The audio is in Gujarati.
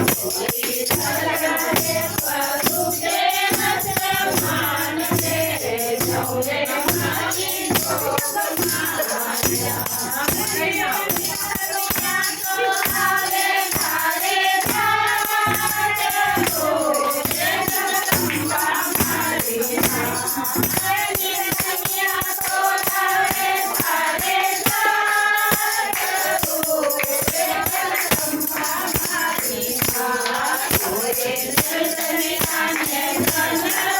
Oh, It's Christmas time,